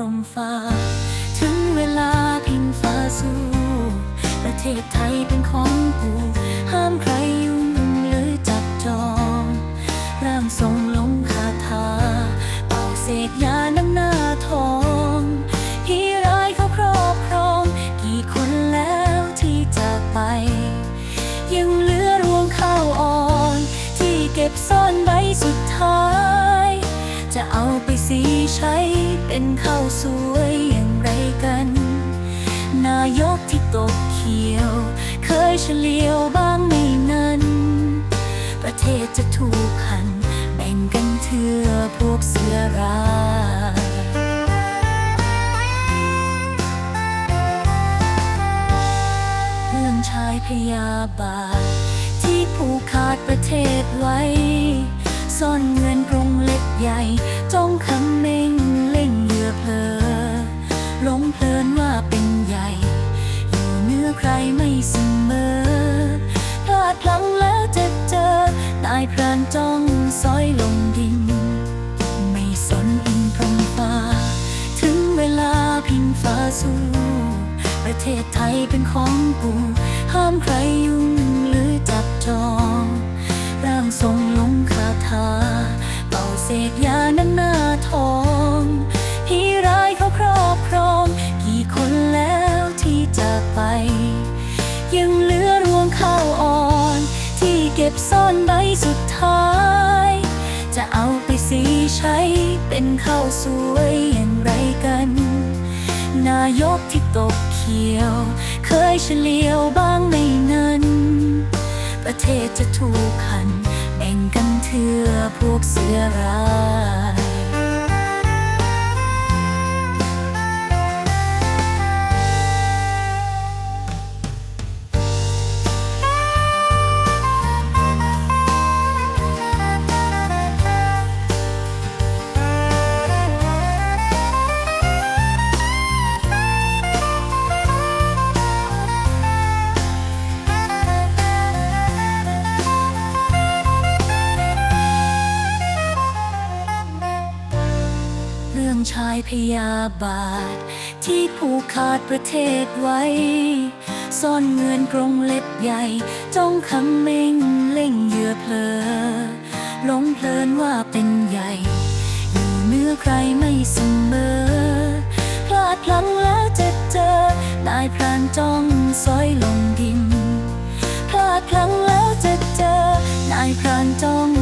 รมฟ้า ถึงเวลาพิงฟ้าสู้ ประเทศไทยเป็นของกู ห้ามใครยุ่งหรือจับจอง ร่างทรงลงคาถาเป่าเสกยาน้ำหน้าทองฮีร้ายเขาครอบครอง กี่คนแล้วที่จากไป ยังเหลือรวงข้าวอ่อน ที่เก็บซ่อนไว้สุดท้าย จะเอาไปสีใช้เป็นข้าวสวยอย่างไรกัน นายกที่ตกเขียว เคยเฉลียวบ้างไหมนั้น ประเทศจะถูกหัน แบ่งกันเถื่อพวกเสือร้ายเรื่องชายพยาบาท ที่ผูกขาดประเทศไว้ ซ่อนเงินกร ใหญ่จ้องคำเม่งเล่งเหยื่อเพลอหลงเพลินว่าเป็นใหญ่ อยู่เหนื้อใครไม่เสมอพลาดพลั้งแล้วจะเจอนายพรานจ้องซอยลงดิน ไม่สนอินพรมฟ้า ถึงเวลาพิงฟ้าสู้ ประเทศไทยเป็นของกูห้ามใครยุ่งหรือจับจอง ร่างทรงลงคาถา เสกยาน้ำหน้าทองฮีร้ายเขาครอบครอง กี่คนแล้วที่จากไป ยังเหลือรวงข้าวอ่อน ที่เก็บซ่อนไว้สุดท้าย จะเอาไปสีใช้เป็นข้าวสวยอย่างไรกัน นายกที่ตกเขียว เคยเฉลียวบ้างไหมนั้น ประเทศจะถูกหัน แบ่งกันเถื่อพวกเสือร้าย ชายพยาบาท ที่ผูกขาดประเทศไว้ ซ่อนเงินกรงเล็บใหญ่ จ้องคำเม่งเล่งเหยื่อเพลอหลงเพลินว่าเป็นใหญ่ อยู่เนื้อใครไม่เสมอ พลาดพลั้งแล้วจะเจอนายพรานจ้องซอยลงดินพลาดพลั้งแล้วจะเจอนายพรานจ้อง